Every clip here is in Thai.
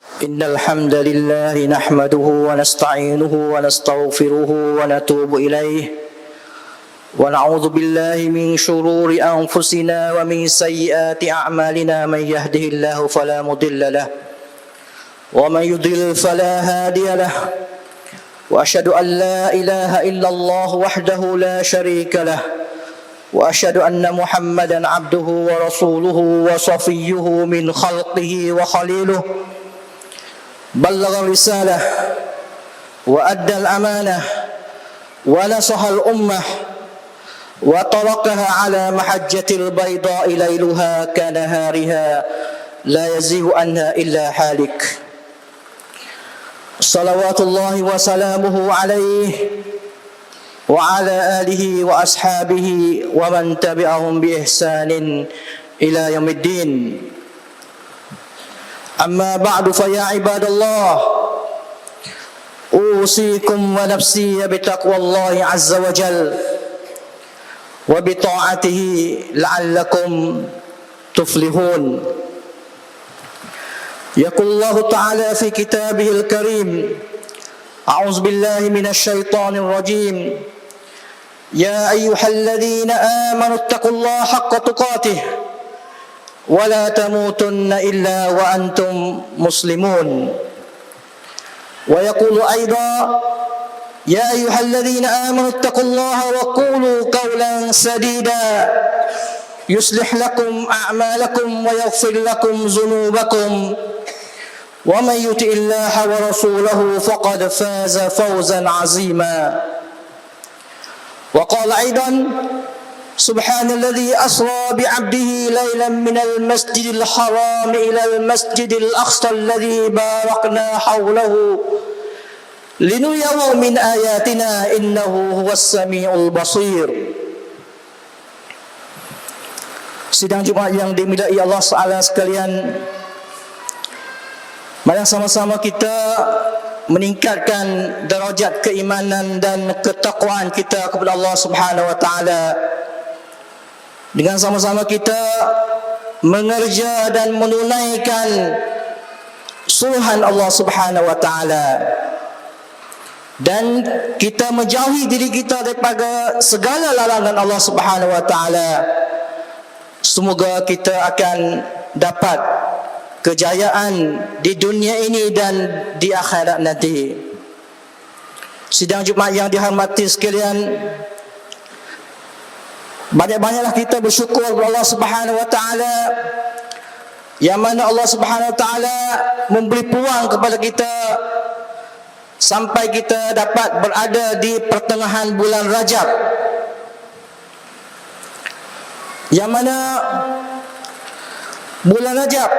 إن الحمد لله نحمده ونستعينه ونستغفره ونتوب إليه. ونعوذ بالله من شرور أنفسنا ومن سيئات أعمالنا. من يهده الله فلا مضل له ومن يضلل فلا هادي له. وأشهد أن لا إله إلا الله وحده لا شريك له. وأشهد أن محمدا عبده ورسوله وصفيه من خلقه وخليله. بلغ الرسالة وأدى الأمانة ونصح الأمة وتركها على محجة البيضاء ليلها كنهارها لا يزيغ عنها إلا حالك. صلوات الله وسلامه عليه وعلى آله وأصحابه ومن تبعهم بإحسان إلى يوم الدين. أما بعد فيا عباد الله أوصيكم ونفسي بتقوى الله عز وجل وبطاعته لعلكم تفلحون. يقول الله تعالى في كتابه الكريم أعوذ بالله من الشيطان الرجيم. يا أيها الذين آمنوا اتقوا الله حق تقاته. ولا تموتن إلا وأنتم مسلمون. ويقول أيضا يا أيها الذين آمنوا اتقوا الله وقولوا قولا سديدا. يصلح لكم أعمالكم ويغفر لكم ذنوبكم. ومن يطع الله ورسوله فقد فاز فوزا عظيما. وقال أيضا سبحان الذي اسرى بعبده ليلا من المسجد الحرام الى المسجد الاقصى الذي باركنا حوله لنريه من اياتنا انه هو السميع البصير Sidang Jumaat yang dimilai Allah Taala sekalian Mari sama-sama kita meningkatkan darajat keimanan dan ketakwaan kita kepada Allah Subhanahu wa taala dengan sama-sama kita mengerja dan menunaikan suruhan Allah Subhanahu wa taala dan kita menjauhi diri kita daripada segala larangan Allah Subhanahu wa taala semoga kita akan dapat kejayaan di dunia ini dan di akhirat nanti. Sidang Jumaat yang dihormati sekalian, banyak-banyaklah kita bersyukur kepada Allah Subhanahu wa taala yang mana Allah Subhanahu wa taala memberi peluang kepada kita sampai kita dapat berada di pertengahan bulan Rajab. Yang mana bulan Rajab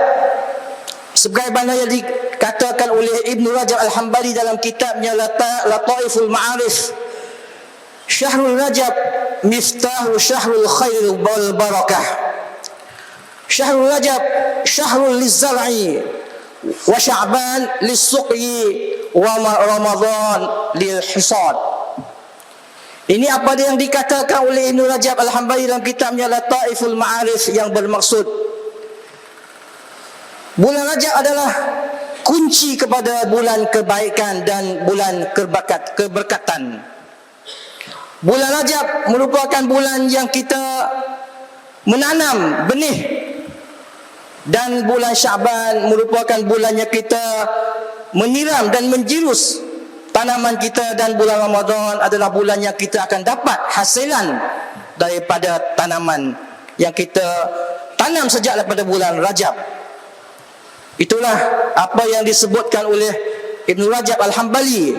sebagaimana yang dikatakan oleh Ibn Rajab Al-Hambali dalam kitabnya Lataiful Ma'arif Syahrul Rajab miftahu syahrul khair wal barakah Syahrul Rajab syahrul lizar'i wa sya'ban lis-suqyi wa Ramadan lil-hisad ini apa yang dikatakan oleh Ibn Rajab Al-Hambali dalam kitabnya Lataiful Ma'arif yang bermaksud? Bulan Rajab adalah kunci kepada bulan kebaikan dan bulan keberkat, keberkatan. Bulan Rajab merupakan bulan yang kita menanam benih. Dan bulan Syaban merupakan bulan yang kita menyiram dan menjirus tanaman kita. Dan bulan Ramadan adalah bulan yang kita akan dapat hasilan daripada tanaman yang kita tanam sejak daripada bulan Rajab. Itulah apa yang disebutkan oleh Ibn Rajab Al-Hambali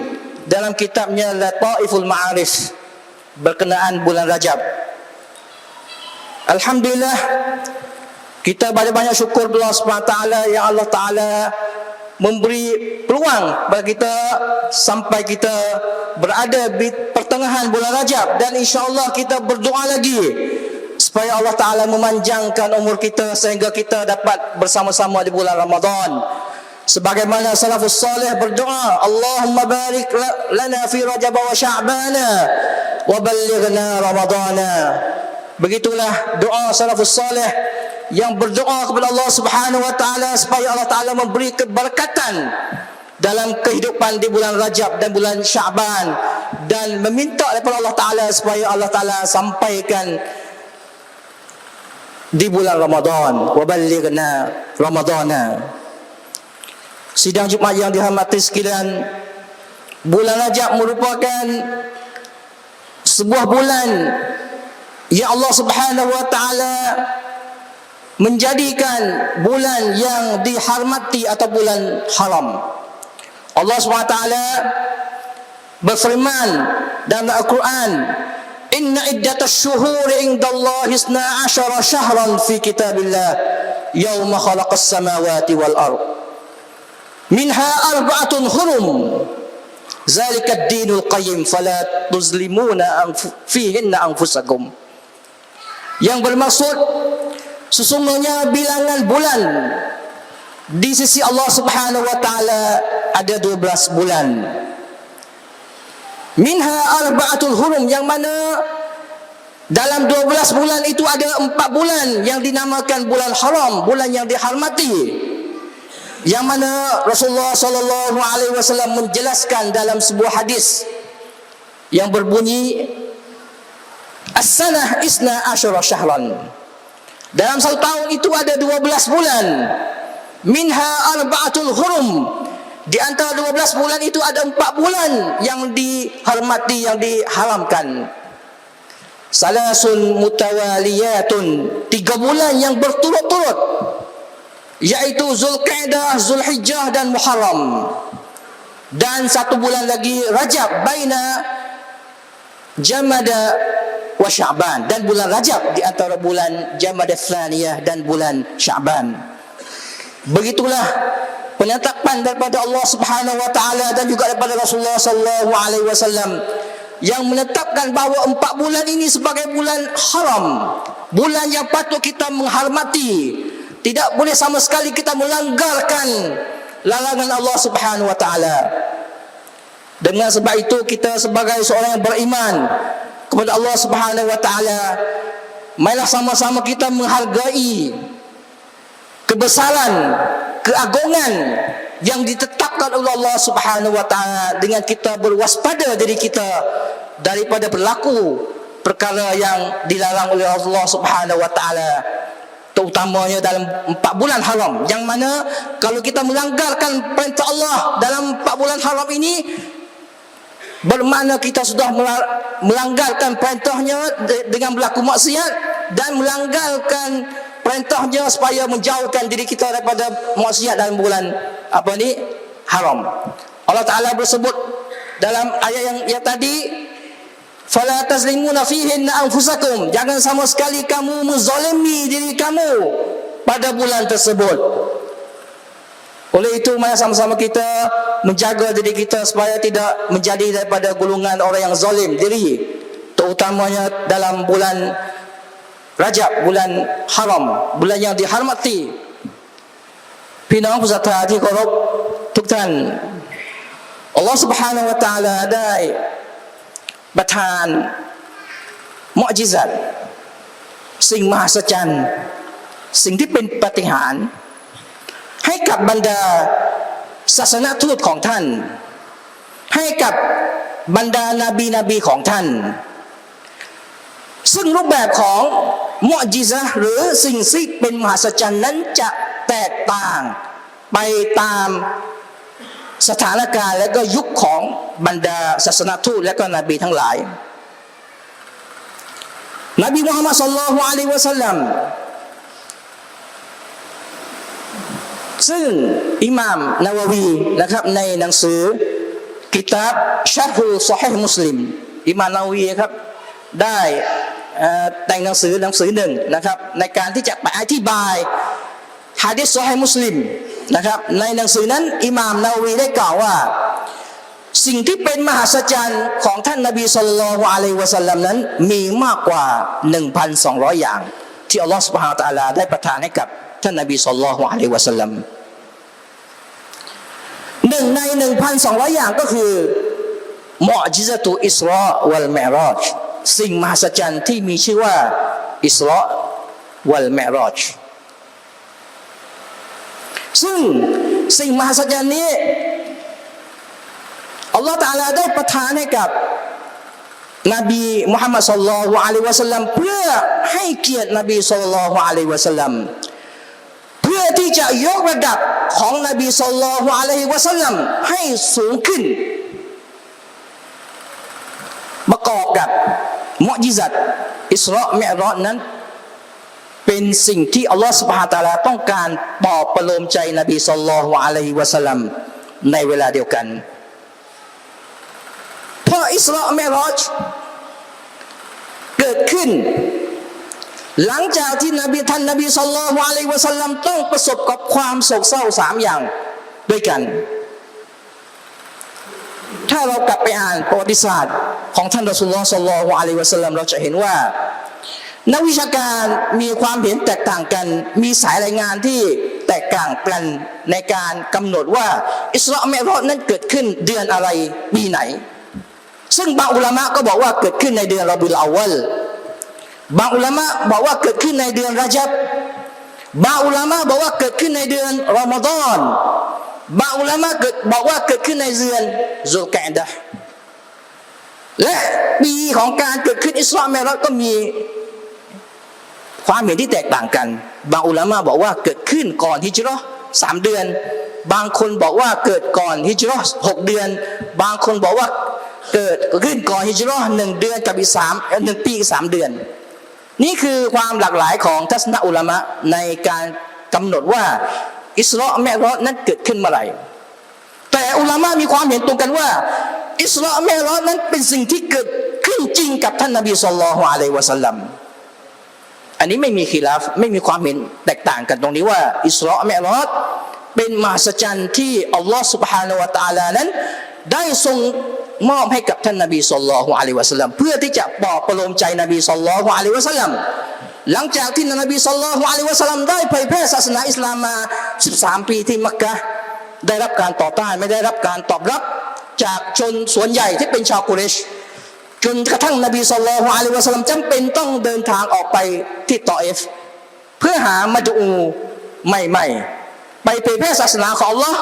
dalam kitabnya Lataiful Ma'arif berkenaan bulan Rajab. Alhamdulillah kita banyak-banyak syukur kepada Allah SWT yang Allah Ta'ala memberi peluang bagi kita sampai kita berada di pertengahan bulan Rajab dan insya-Allah kita berdoa lagi supaya Allah Taala memanjangkan umur kita sehingga kita dapat bersama-sama di bulan Ramadan. Sebagaimana salafus salih berdoa, Allahumma barik lana fi Rajab wa Sya'ban wa ballighna Ramadana. Begitulah doa salafus salih yang berdoa kepada Allah Subhanahu wa taala supaya Allah taala memberi keberkatan dalam kehidupan di bulan Rajab dan bulan Syaban dan meminta daripada Allah taala supaya Allah taala sampaikan di bulan Ramadan wa ballighna ramadana sidang Jumaat yang dihormati sekalian bulan Rajab merupakan sebuah bulan yang Allah Subhanahu wa taala menjadikan bulan yang dihormati atau bulan haram. Allah Subhanahu wa taala berfirman dalam Al-Quran, "Inna iddatas syuhuri indallahi 12 syahran fi kitabillah yawma khalaqas samawati wal ard." Minha arba'atun hurum. Zalika ad-dinul qayyim fala tuzlimuna fihinna anfusakum. Yang bermaksud sesungguhnya bilangan bulan di sisi Allah Subhanahu wa taala ada 12 bulan. Minha arba'atul hurum yang mana dalam 12 bulan itu ada 4 bulan yang dinamakan bulan haram, bulan yang dihormati. Yang mana Rasulullah sallallahu alaihi wasallam menjelaskan dalam sebuah hadis yang berbunyi As-sanah isna asyara syahran. Dalam satu tahun itu ada 12 bulan. Minha arba'atul hurum. Di antara 12 bulan itu ada 4 bulan yang dihormati, yang diharamkan. Salasun mutawaliyatun. Tiga bulan yang berturut-turut. Iaitu Zulqa'dah, Zulhijjah dan Muharram. Dan satu bulan lagi Rajab. Baina Jamada wa Sya'ban dan bulan Rajab di antara bulan Jamada Thaniyah dan bulan Sya'ban. Begitulah penetapan daripada Allah Subhanahu wa taala dan juga daripada Rasulullah sallallahu alaihi wasallam yang menetapkan bahawa empat bulan ini sebagai bulan haram, bulan yang patut kita menghormati. Tidak boleh sama sekali kita melanggarkan larangan Allah Subhanahu wa taala. Dengan sebab itu kita sebagai seorang yang beriman kepada Allah Subhanahu wa taala marilah sama-sama kita menghargai kebesaran, keagungan yang ditetapkan oleh Allah Subhanahu wa taala dengan kita berwaspada diri kita daripada berlaku perkara yang dilarang oleh Allah Subhanahu wa taala terutamanya dalam empat bulan haram yang mana kalau kita melanggarkan perintah Allah dalam empat bulan haram ini bermakna kita sudah melanggarkan perintahnya dengan berlaku maksiat dan melanggarkan perintahnya supaya menjauhkan diri kita daripada maksiat dalam bulan apa ni haram. Allah Taala bersebut dalam ayat yang yang tadi fala tazlimuna fihin anfusakum. Jangan sama sekali kamu menzalimi diri kamu pada bulan tersebut. Oleh itu mari sama-sama kita menjaga diri kita supaya tidak menjadi daripada golongan orang yang zalim diri. Terutamanya dalam bulan Rajab bulan haram bulan yang dihormati. Pinang pusat hati korup tuktan Allah subhanahu wa ta'ala ada. ประทานมอจิซัตสิ่งมหัศจรรย์ สิ่งที่เป็นปฏิหาร ให้กับบรรดาศาสนทูตของท่าน ให้กับบรรดานาบีนาบีของท่าน ซึ่งรูปแบบของมอจิซะหรือสิ่งที่เป็นมหัศจรรย์นั้นจะแตกต่างไปตาม สถานการณ์และก็ยุคของบรรดาศาสนทูตและก็นบีทั้งหลาย นบีมุฮัมมัดสุลลัลฮุอะลัยฮิวะสัลลัมซึ่งอิหม่ามนาววีนะครับในหนังสือกิตาบชัรฮูซอฮีห์มุสลิมอิหม่ามนาววีครับได้แต่งหนังสือหนังสือหนึ่งนะครับในการที่จะไปอธิบายฮะดิษซอฮีห์มุสลิม นะครับ ในหนังสือนั้น อิหม่ามนาวีได้กล่าวว่า สิ่งที่เป็นมหัศจรรย์ของท่านนบีสุลต่านอะลัยวะสัลลัมนั้น มีมากกว่า 1,200 อย่าง ที่อัลลอฮฺสุบฮานตะอาลาได้ประทานให้กับท่านนบีสุลต่านอะลัยวะสัลลัมหนึ่งใน 1,200 อย่างก็คือมอจิซะตุอิสราวัลมรอจสิ่งมหัศจรรย์ที่มีชื่อว่าอิสราวัลมรอจ ซึ่งสิ่งมหัศจรรย์นี้อัลลอฮฺตาลาได้ประทานให้กับนบีมุฮัมมัดสุลลัลฮุอะลัยวะสัลลัมเพื่อให้เกียรตินบีสุลลัลฮุอะลัยวะสัลลัมเพื่อที่จะยกระดับของนบีสุลลัลฮุอะลัยวะสัลลัมให้สูงขึ้น ประกอบกับมุอจิซัตอิสรามิอรอนั้น เป็นสิ่งที่อัลลอฮฺสุบฮาตะอาลาต้องการปอบประโลมใจนบีสุลลัลฮุอะลัยวะสัลลัมในเวลาเดียวกันเพราะอิสรามรอจเกิดขึ้น หลังจากที่นบีท่านนบีสุลต่านอะลัยวะสัลลัมต้องประสบกับความโศกเศร้าสามอย่างด้วยกัน ถ้าเรากลับไปอ่านประวัติศาสตร์ของท่านรอสุลลอฮ์สัลลัลลอะลัยวะสัลลัมเราจะเห็นว่า นักวิชาการมีความเห็นแตกต่างกัน มีสายรายงานที่แตกต่างกันในการกำหนดว่า อิสราเอลนั้นเกิดขึ้นเดือนอะไรปีไหน ซึ่งบางอุลามะก็บอกว่าเกิดขึ้นในเดือนรอบิลอาวลบางอุลามะบอกว่าเกิดขึ้นในเดือนรจับบางอุลามะบอกว่าเกิดขึ้นในเดือนรอมฎอนบางอุลามะเกิดบอกว่าเกิดขึ้นในเดือนซุลกะดะและปีของการเกิดขึ้นอิสรามเอลก็มี ความเห็นที่แตกต่างกัน บางอุลามะบอกว่าเกิดขึ้นก่อนฮิจราะห์สามเดือน บางคนบอกว่าเกิดก่อนฮิจราะห์หกเดือน บางคนบอกว่าเกิดขึ้นก่อนฮิจราะห์หนึ่งเดือนกับอีกสามหนึ่งปีอีกสามเดือน นี่คือความหลากหลายของทัศนอุลามะในการกำหนดว่าอิสราเอนั้นเกิดขึ้นเมื่อไหร่แต่อุลามะมีความเห็นตรงกันว่า อิสราเอนั้นเป็นสิ่งที่เกิดขึ้นจริงกับท่านนบีสุลต่านอะลัยวะสัลลัม อันนี้ไม่มีคีลาฟไม่มีความเห็นแตกต่างกันตรงนี้ว่า อิสลามไม่เอลเป็นมหัศจรรย์ที่อัลลอฮ์ سبحانه และ تعالى นั้น ได้ทรงมอบให้กับท่านนบีสุลต่านอะลัยวสัลลัมเพื่อที่จะปลอบประโลมใจนบีสุลต่านอะลัยวสัลลัมหลังจากที่นบีสุลต่านอะลัยวสัลลัมได้เผยแพร่ศาสนาอิสลามมา 13 ปีที่มักกะได้รับการต่อต้านไม่ได้รับการตอบรับจากชนส่วนใหญ่ที่เป็นชาวกุเรช จนกระทั่งนบีสุลต่านอะลัยวะสัลลัมจำเป็นต้องเดินทางออกไปที่ตอเอฟ เพื่อหามาดูใหม่ๆ ไปเผยแพร่ศาสนาของ Allah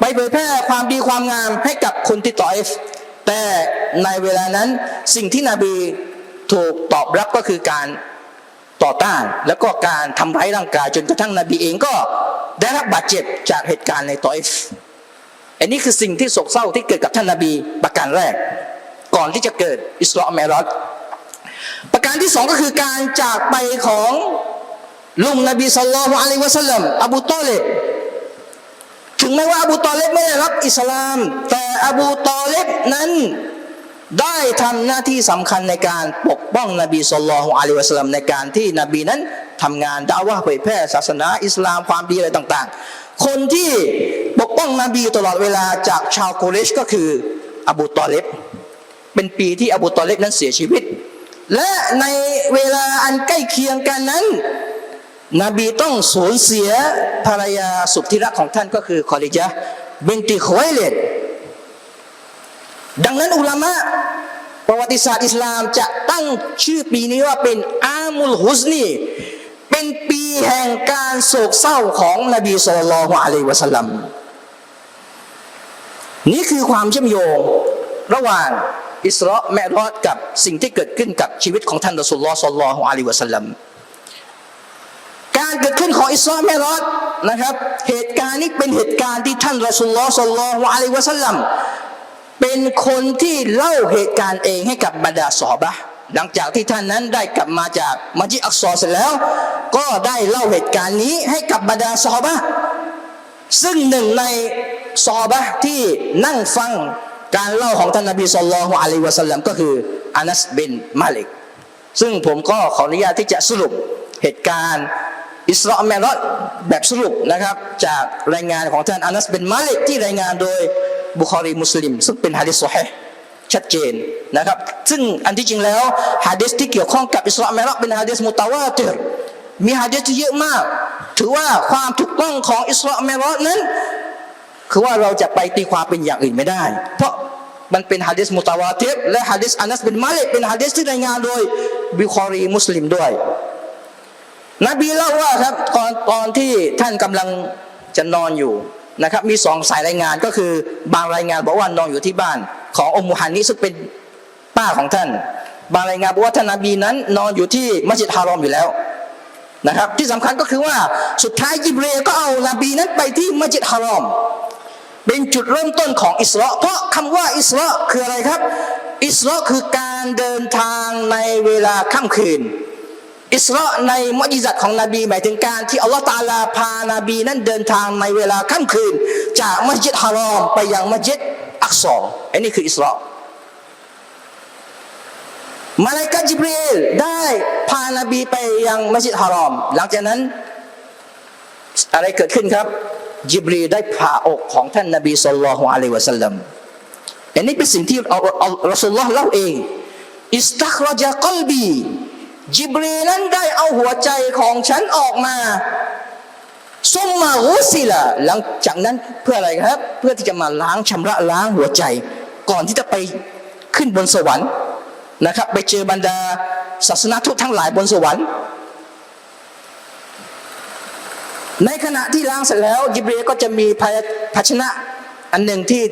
ไปเผยแพร่ความดีความงามให้กับคนที่ตอเอฟ แต่ในเวลานั้นสิ่งที่นบีถูกตอบรับก็คือการต่อต้าน แล้วก็การทำร้ายร่างกายจนกระทั่งนบีเองก็ได้รับบาดเจ็บจากเหตุการณ์ในตอเอฟอันนี้คือสิ่งที่โศกเศร้าที่เกิดกับท่านนบีประการแรก ก่อนที่จะเกิดอิสราเอลประการที่สองก็คือการจากไปของลุงนบีสัลลัลอฮุอะลัยวะสัลลัมอบูตอเลบถึงแม้ว่าอบูตอเลบไม่ได้รับอิสลาม แต่อบูตอเลบนั้นได้ทำหน้าที่สำคัญในการปกป้องนบีสัลลัลลอฮุอะลัยวะสัลลัมในการที่นบีนั้นทำงานดาว่าเผยแพร่ศาสนาอิสลามความดีอะไรต่างๆ คนที่ปกป้องนบีตลอดเวลาจากชาวกุเรชก็คืออบูตอเลบ เป็นปีที่อบูตอเลบนั้นเสียชีวิต และในเวลาอันใกล้เคียงกันนั้น นบีต้องสูญเสียภรรยาสุดที่รักของท่านก็คือคอลิจาเบนติโคยเลตดังนั้นอุลามะประวัติศาสตร์อิสลามจะตั้งชื่อปีนี้ว่าเป็นอามุลฮุสนีเป็นปีแห่งการโศกเศร้าของนบีสุลต่านละฮ์อะลัยวะสัลลัมนี่คือความเชื่อมโยงระหว่าง อิสราแมรอดกับสิ่งที่เกิดขึ้นกับชีวิตของท่านรอสุลลอฮ์สัลลัลลอฮุอะลัยวะสัลลัมการเกิดขึ้นของอิสราแมรอดนะครับ เหตุการณ์นี้เป็นเหตุการณ์ที่ท่านรอสุลลอฮ์สัลลัลลอฮุอะลัยวะสัลลัมเป็นคนที่เล่าเหตุการณ์เองให้กับบรรดาสอบะหลังจากที่ท่านนั้นได้กลับมาจากมัสยิอักซอเสร็จแล้ว ก็ได้เล่าเหตุการณ์นี้ให้กับบรรดาสอบะซึ่งหนึ่งในซอบะที่นั่งฟัง การเล่าของท่านนบีสุลต่านอะลัยวะสัลลัมก็คืออานัสบินมาลิก ซึ่งผมก็ขออนุญาตที่จะสรุปเหตุการณ์อิสราเอลแบบสรุปนะครับ จากรายงานของท่านอานัสบินมาลิกที่รายงานโดยบุคอรีมุสลิม ซึ่งเป็นฮะดิษซอฮีชัดเจนนะครับ ซึ่งอันที่จริงแล้วฮะดิษที่เกี่ยวข้องกับอิสราเอลเป็นฮะดิษมุตาวาติรมีฮะดิษที่เยอะมาก ถือว่าความถูกต้องของอิสราเอลนั้น คือว่าเราจะไปตีความเป็นอย่างอื่นไม่ได้ เพราะมันเป็นฮะดิษมุตาวาติรและฮะดิษอานัสบินมาลิกเป็นฮะดิษที่รายงานโดยบิคอรีมุสลิมด้วย นบีเล่าว่าครับตอนตอนที่ท่านกำลังจะนอนอยู่นะครับ มีสองสายรายงานก็คือบางรายงานบอกว่านอนอยู่ที่บ้าน ของอมมุฮันนี่ซึ่งเป็นป้าของท่าน บางรายงานบอกว่าท่านนบีนั้น นอนอยู่ที่มัสยิดฮารอมอยู่แล้วนะครับ ที่สำคัญก็คือว่าสุดท้ายยิบเรก็เอานบีนั้นไปที่มัสยิดฮารอม เป็นจุดเริ่มต้นของอิสราเพราะคำว่าอิสราคืออะไรครับ อิสราคือการเดินทางในเวลาค่ำคืน อิสราในมุจิซัตของนบีหมายถึงการที่อัลลอฮฺตาลาพานาบีนั้นเดินทางในเวลาค่ำคืน จากมัสยิดฮารอมไปยังมัสยิดอักซออันนี้คืออิสรามาลายกาจิบรีลได้พานาบีไปยังมัสยิดฮารอม หลังจากนั้น อะไรเกิดขึ้นครับ จิบรีได้ผ่าอกของท่านนบีสุลต่านละฮ์อะลัยวะสัลลัมอันนี้เป็นสิ่งที่อัลลอสุลลอฮ์เล่าเองอิสตัครจกลบีจิบรีนั้นได้เอาหัวใจของฉันออกมาซุมมาอุสิละหลังจากนั้นเพื่ออะไรครับ เพื่อที่จะมาล้างชำระล้างหัวใจ ก่อนที่จะไปขึ้นบนสวรรค์นะครับ ไปเจอบรรดาศาสนาทูตทั้งหลายบนสวรรค์ ในขณะที่ล้างเสร็จแล้วยิบรีก็จะมีภาชนะอันหนึ่งที่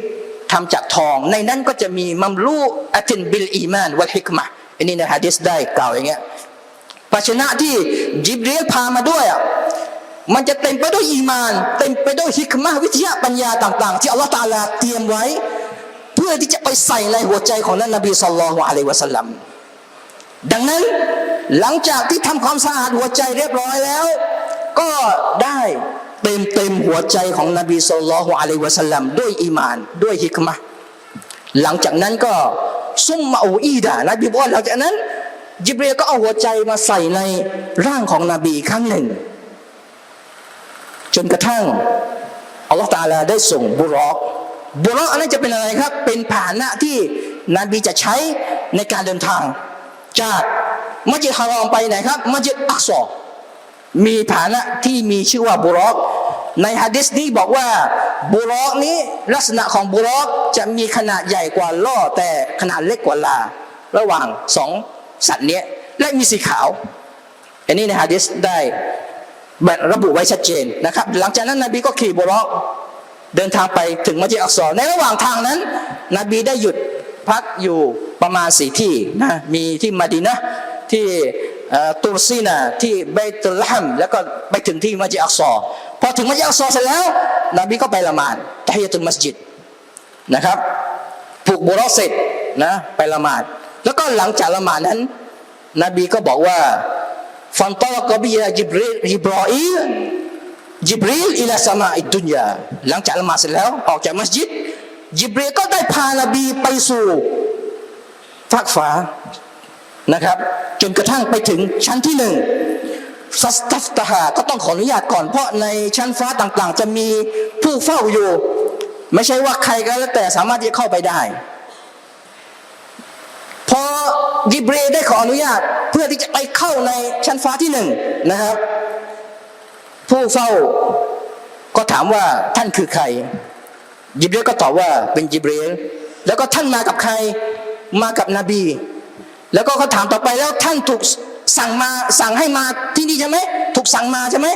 ทำจากทอง ในนั้นก็จะมีมัมลูอัตินบิลอีมานวัลฮิกมะอันนี้ในฮะดิษได้กล่าวอย่างเงี้ยภาชนะที่ยิบรีพามาด้วยอะมันจะเต็มไปด้วยอีมาน เต็มไปด้วยฮิกมะวิทยาปัญญาต่าง ๆ ที่อัลลอฮฺตาลาเตรียมไว้ เพื่อที่จะไปใส่ในหัวใจของท่านนบีสุลต่านอะลัยวะสัลลัมดังนั้นหลังจากที่ทำความสะอาดหัวใจเรียบร้อยแล้ว ก็ได้เต็มเต็มหัวใจของนบีสุลต่านอะลัยวะสัลลัมด้วยอีมานด้วยฮิกมะหลังจากนั้นก็ซุมมาอูอีดานบีบอกหลังจากนั้น จิบเรียก็เอาหัวใจมาใส่ในร่างของนบีอีครั้งหนึ่ง จนกระทั่งอัลลอฮฺตาลาได้ส่งบุรอกบุรอกอันนั้นจะเป็นอะไรครับ เป็นผานะที่นบีจะใช้ในการเดินทาง จากมัสยิดฮารอมไปไหนครับมัสยิดอักซอ มีฐานะที่มีชื่อว่าบุรอกในฮะดิษนี้บอกว่าบุรอกนี้ลักษณะของบุรอกจะมีขนาดใหญ่กว่าล่อแต่ขนาดเล็กกว่าลา ระหว่างสองสัตว์เนี้ยและมีสีขาว อันนี้ในฮะดิษได้ระบุไว้ชัดเจนนะครับ หลังจากนั้นนบีก็ขี่บุรอกเดินทางไปถึงมัสยิดอักซอในระหว่างทางนั้น นบีได้หยุดพักอยู่ประมาณสี่ที่นะมีที่มาดีนะที่ ตุรซีนาที่เบตุลฮัมแล้วก็ไปถึงที่มัสยิดอักซอพอถึงมัสยิดอักซอเสร็จแล้ว นบีก็ไปละหมาดตะฮียตุลมัสยิดนะครับผูกบุรอเสร็จนะไปละหมาด แล้วก็หลังจากละหมาดนั้น นบีก็บอกว่าฟันตอลกบียาจิบรีจิบรออีลจิบรีลอิลาสมาอิดุนยาหลังจากละหมาดเสร็จแล้ว ออกจากมัสยิดจิบรีก็ได้พานบีไปสู่ฟากฟ้า นะครับ จนกระทั่งไปถึงชั้นที่หนึ่งซัสตัฟตาฮาก็ต้องขออนุญาตก่อนเพราะในชั้นฟ้าต่างๆ จะมีผู้เฝ้าอยู่ ไม่ใช่ว่าใครก็แล้วแต่สามารถที่จะเข้าไปได้ พอยิบรีลได้ขออนุญาตเพื่อที่จะไปเข้าในชั้นฟ้าที่หนึ่งนะครับ ผู้เฝ้าก็ถามว่าท่านคือใคร ยิบรีลก็ตอบว่าเป็นยิบรีลแล้วก็ท่านมากับใครมากับนบี แล้วก็เขาถามต่อไปแล้วท่านถูกสั่งมาสั่งให้มาที่นี่ใช่ไหมถูกสั่งมาใช่ไหม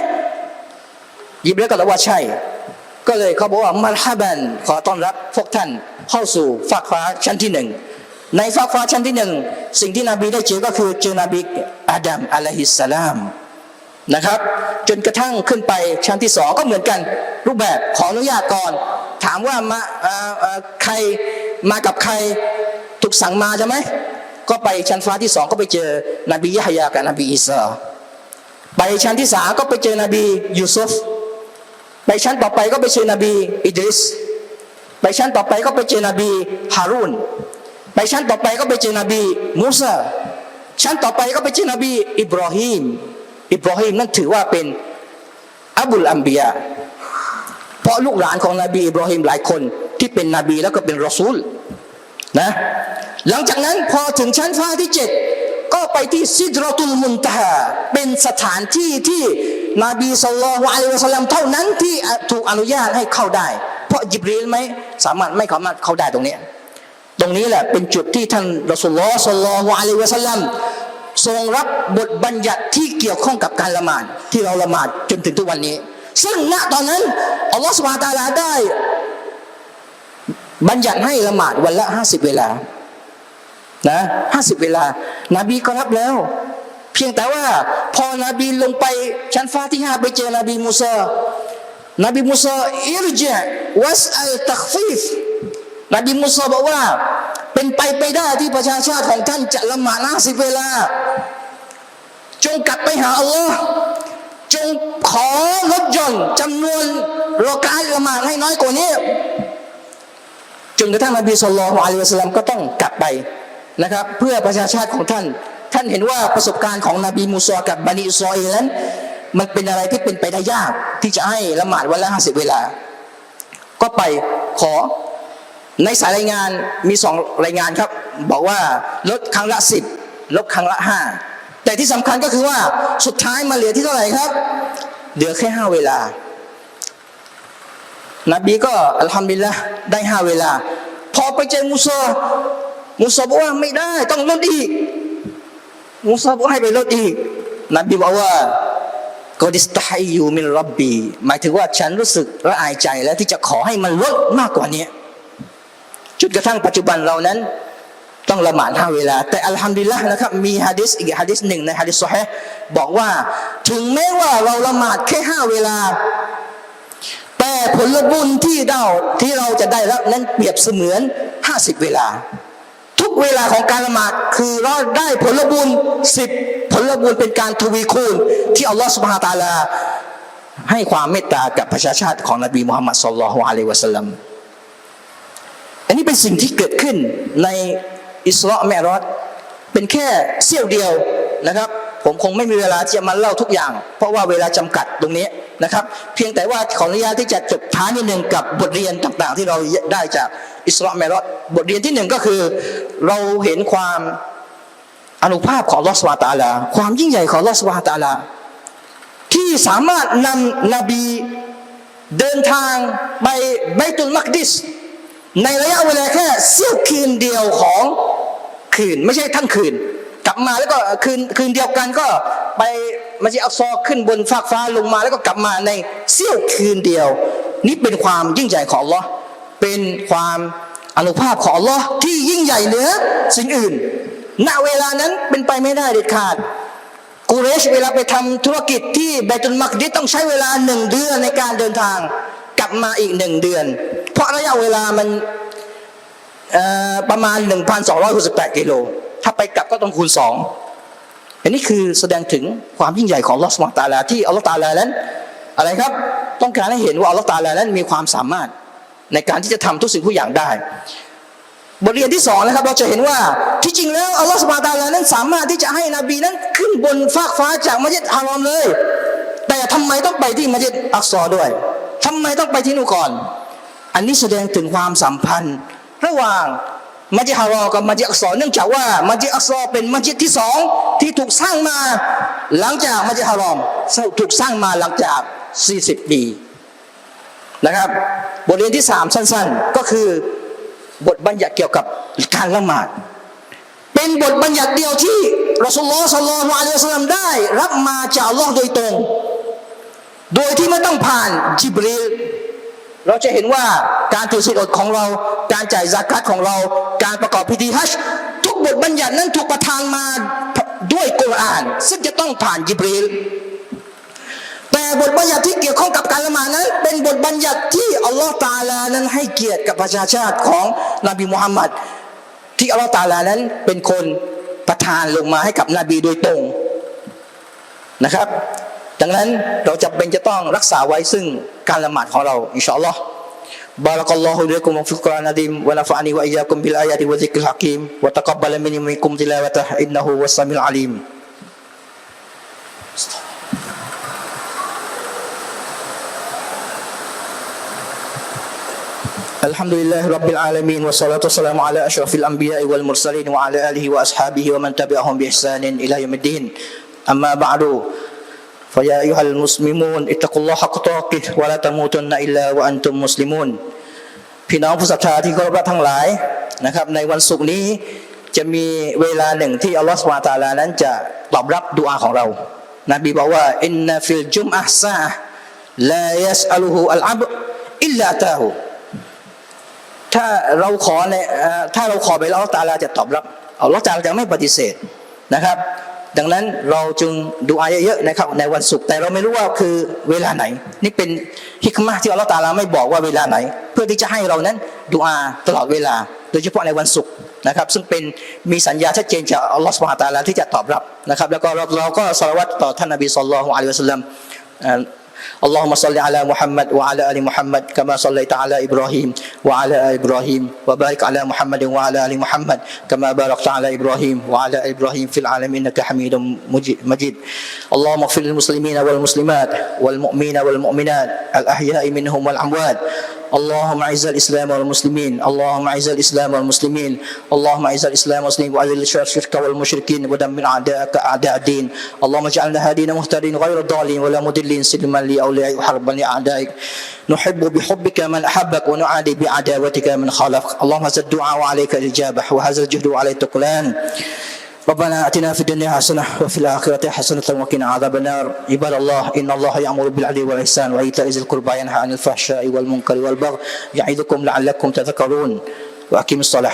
ยิบรีลก็ตอบว่าใช่ ก็เลยเขาบอกว่ามัลฮะบันขอต้อนรับพวกท่านเข้าสู่ฟากฟ้าชั้นที่หนึ่งในฟากฟ้าชั้นที่หนึ่งสิ่งที่นบีได้เจอก็คือเจอนบีอาดัมอะลัยฮิสสลามนะครับ จนกระทั่งขึ้นไปชั้นที่สองก็เหมือนกัน รูปแบบขออนุญาตก่อน ถามว่ามาใครมากับใครถูกสั่งมาใช่ไหม ก็ไปชั้นฟ้าที่สองก็ไปเจอนบียะฮยากับนบีอีสาไปชั้นที่สามก็ไปเจอนบียูซุฟไปชั้นต่อไปก็ไปเจอนบีอิดริสไปชั้นต่อไปก็ไปเจอนบีฮารุนไปชั้นต่อไปก็ไปเจอนบีมูซาชั้นต่อไปก็ไปเจอนบีอิบราฮิมอิบราฮิมนั้นถือว่าเป็นอับุลอัมบียาเพราะลูกหลานของนบีอิบราฮิมหลายคนที่เป็นนบีแล้วก็เป็นรอซูล นะหลังจากนั้นพอถึงชั้นฟ้าที่เจ็ดก็ไปที่ซิดรอตุลมุนตาเป็นสถานที่ที่นบีสุลต่านอะลัยวะสัลลัมเท่านั้นที่ถูกอนุญาตให้เข้าได้ เพราะจิบรีลไหมสามารถไม่สามารถเข้าได้ตรงนี้ ตรงนี้แหละเป็นจุดที่ท่านรอสุลลอฮ์สัลลัลลอฮุอะลัยฮิวะสัลลัมทรงรับบทบัญญัติที่เกี่ยวข้องกับการละหมาดที่เราละหมาดจนถึงทุกวันนี้ ซึ่งณตอนนั้นอัลลอฮฺสุบฮานตาลาได้ บัญญัติให้ละหมาดวันละห้าสิบเวลา นะห้าสิบเวลา นาบีก็รับแล้ว เพียงแต่ว่าพอนาบีลงไปชั้นฟ้าที่ห้าไปเจอนบีมูซานบีมูซาอิรจวัสอัลตักฟีฟนบีมูซาบอกว่า เป็นไปไปได้ที่ประชาชาติของท่านจะละหมาดห้าสิบเวลา จงกลับไปหาอัลลอฮ์จงขอลดหย่อนจำนวนรอกาละหมาดให้น้อยกว่านี้ นกระทั่งนบีสุลต่านอะลัยฮิสลลัมก็ต้องกลับไปนะครับ เพื่อประชาชาติของท่าน ท่านเห็นว่าประสบการณ์ของนบีมูซากับบันิอิสราเอลนั้น มันเป็นอะไรที่เป็นไปได้ยากที่จะให้ละหมาดวันละห้าสิบเวลา ก็ไปขอในสายรายงานมีสองรายงานครับ บอกว่าลดครั้งละสิบลดครั้งละห้าแต่ที่สำคัญก็คือว่าสุดท้ายมาเหลือที่เท่าไหร่ครับ เหลือแค่ห้าเวลา นบีก็อัลฮัมดุลิลละได้ห้าเวลา พอไปเจอมูซามูซาบอกว่าไม่ได้ ต้องลดอีกมูซาบอกให้ไปลดอีกนบีบอกว่ากอดิสตาฮิยูมินรับบีหมายถึงว่าฉันรู้สึกละอายใจแล้วที่จะขอให้มันลดมากกว่านี้จนกระทั่งปัจจุบันเรานั้น ต้องละหมาดห้าเวลา แต่อัลฮัมดุลิลละนะครับมีฮะดิษอีกฮะดิษหนึ่งในฮะดิษซอฮีบอกว่า ถึงแม้ว่าเราละหมาดแค่ห้าเวลา ผลบุญที่เราที่เราจะได้รับนั้นเปรียบเสมือน 50 เวลา ทุกเวลาของการละหมาดคือเราได้ผลบุญสิบผลบุญเป็นการทวีคูณ ที่อัลลอฮฺสุบฮานะฮูวะตาลา ให้ความเมตตากับประชาชาติของนบีมุฮัมมัดสุลลัลฮุอะลัยวะสัลลัมอันนี้เป็นสิ่งที่เกิดขึ้นในอิสราเมรอดเป็นแค่เสี้ยวเดียวนะครับ ผมคงไม่มีเวลาที่จะมาเล่าทุกอย่าง เพราะว่าเวลาจำกัดตรงนี้ นะครับ เพียงแต่ว่าขออนุญาตที่จะจบท้ายนิดหนึ่งกับบทเรียนต่างๆ ที่เราได้จากอิสรามเมรอดบทเรียนที่หนึ่งก็คือ เราเห็นความอนุภาพของลอสวาตาลา ความยิ่งใหญ่ของลอสวาตาลา ที่สามารถนำนบีเดินทางไปไบตุลมักดิส ในระยะเวลาแค่เสี้ยวคืนเดียวของคืน ไม่ใช่ทั้งคืน กลับมาแล้วก็คืนคืนเดียวกันก็ไป มัสยิดอักซอขึ้นบนฟากฟ้าลงมาแล้วก็กลับมาในเสี้ยวคืนเดียว นี่เป็นความยิ่งใหญ่ของอัลลอฮ์เป็นความอนุภาพของอัลลอฮ์ที่ยิ่งใหญ่เหนือสิ่งอื่น ณเวลานั้นเป็นไปไม่ได้เด็ดขาดกูเรชเวลาไปทำธุรกิจที่เบตุลมักดิต้องใช้เวลาหนึ่งเดือนในการเดินทาง กลับมาอีกหนึ่งเดือน เพราะระยะเวลามันเอ่อประมาณ 1,268กิโลถ้าไปกลับก็ต้องคูณส อันนี้คือแสดงถึงความยิ่งใหญ่ของลอสุบฮาตาลาที่อัลลอฮฺตาลานั้น อะไรครับ ต้องการให้เห็นว่าอัลลอฮฺตาลานั้นมีความสามารถในการที่จะทำทุกสิ่งทุกอย่างได้ บทเรียนที่สองนะครับ เราจะเห็นว่าที่จริงแล้วอัลลอฮฺสุบฮาตาลานั้นสามารถที่จะให้นบีนั้นขึ้นบนฟากฟ้าจากมัสยิดฮารอมเลย แต่ทำไมต้องไปที่มัสยิดอักซอด้วยทำไมต้องไปที่นู่นก่อน อันนี้แสดงถึงความสัมพันธ์ ระหว่างมัสยิดฮารอมกับมัสยิดอักซอเนื่องจากว่ามัสยิดอักซอเป็นมัสยิดที่สอง ที่ถูกสร้างมาหลังจากมัสยิดฮารอมถูกสร้างมาหลังจาก 40 ปีนะครับ บทเรียนที่สามสั้น ๆ ก็คือบทบัญญัติเกี่ยวกับการละหมาด เป็นบทบัญญัติเดียวที่รอสุลลอสลลอฮุอะลัยฮิสัลลัมได้ รับมาจากอัลลอฮ์โดยตรง โดยที่ไม่ต้องผ่านจิบรีลเราจะเห็นว่าการถือศีลอดของเรา การจ่ายซากัตของเรา การประกอบพิธีฮัจญ์ทุกบทบัญญัตินั้นถูกประทานมา ด้วยกุรอาน ซึ่งจะต้องผ่านจิบรีลแต่บทบัญญัติที่เกี่ยวข้องกับการละหมาดนั้น เป็นบทบัญญัติที่อัลลอฮ์ตาลานั้นให้เกียรติกับประชาชาติของนบีมุฮัมมัดที่อัลลอฮ์ตาลานั้นเป็นคนประทานลงมาให้กับนบีโดยตรงนะครับ ดังนั้นเราจะเป็นจะต้องรักษาไว้ซึ่งการละหมาดของเราอินชาอัลลอฮ์ بارك الله لكم وفي القرآن العظيم ونفعني وإياكم بالآيات والذكر الحكيم وتقبل مني ومنكم تلاوته إنه هو السميع العليم الحمد لله رب العالمين والصلاة والسلام على أشرف الأنبياء والمرسلين وعلى آله وأصحابه ومن تبعهم بإحسان إلى يوم الدين أما بعد فيا أيها المسلمون اتقوا الله حق تقاته ولا تموتن إلا وأنتم مسلمون พี่น้องผู้ศรัทธาที่เคารพรักทั้งหลายนะครับ ในวันศุกร์นี้จะมีเวลาหนึ่งที่อัลลอฮฺสุบฮานะฮูวะตะอาลานั้นจะตอบรับดุอาของเรา นบีบอกว่าอินนฟิลจุมอะฮ์ซาอะห์ لا يسأله العبد إلا أتاه ถ้าเราขอในเอ่อถ้าเราขอไปแล้วอัลลอฮฺตะอาลาจะตอบรับอัลลอฮฺตะอาลาจะไม่ปฏิเสธนะครับ ดังนั้นเราจึงดูอาเยอะๆนะครับในวันศุกร์แต่เราไม่รู้ว่าคือเวลาไหน นี่เป็นฮิกมาที่อัลลอฮฺตาลาไม่บอกว่าเวลาไหน เพื่อที่จะให้เรานั้นดูอาตลอดเวลา โดยเฉพาะในวันศุกร์นะครับ ซึ่งเป็นมีสัญญาชัดเจนจากอัลลอฮฺสุบฮานตาลาที่จะตอบรับนะครับ แล้วก็เราก็สละวัตต่อท่านนบีสุลลัลลอฮุอะลัยฮิวะสัลลัม اللهم صل على محمد وعلى آل محمد كما صليت على إبراهيم وعلى آل إبراهيم وبارك على محمد وعلى آل محمد كما باركت على إبراهيم وعلى آل إبراهيم في العالمين. إنك حميد مجي- مجيد. اللهم اغفر للمسلمين والمسلمات والمؤمنين والمؤمنات الأحياء منهم والأموات. اللهم اعز الإسلام والمسلمين اللهم اعز الإسلام والمسلمين اللهم اعز الإسلام والمسلمين وأذل الشرك والمشركين ودمر اعداءك أعداء الدين. اللهم اجعلنا هادين مهتدين غير ضالين ولا مضلين سلما لأوليائك وحربا لأعدائك. نحب بحبك من أحبك ونعادي بعداوتك من خالفك. اللهم هذا الدعاء وعليك الإجابة وهذا الجهد وعليك التقلان. ربنا آتنا في الدنيا حسنة وفي الآخرة حسنة وقنا عذاب النار. عباد الله إن الله يأمر بالعدل والإحسان وإيتاء ذي القربى ينهى عن الفحشاء والمنكر والبغي يعظكم لعلكم تذكرون. وأقيموا الصلاة.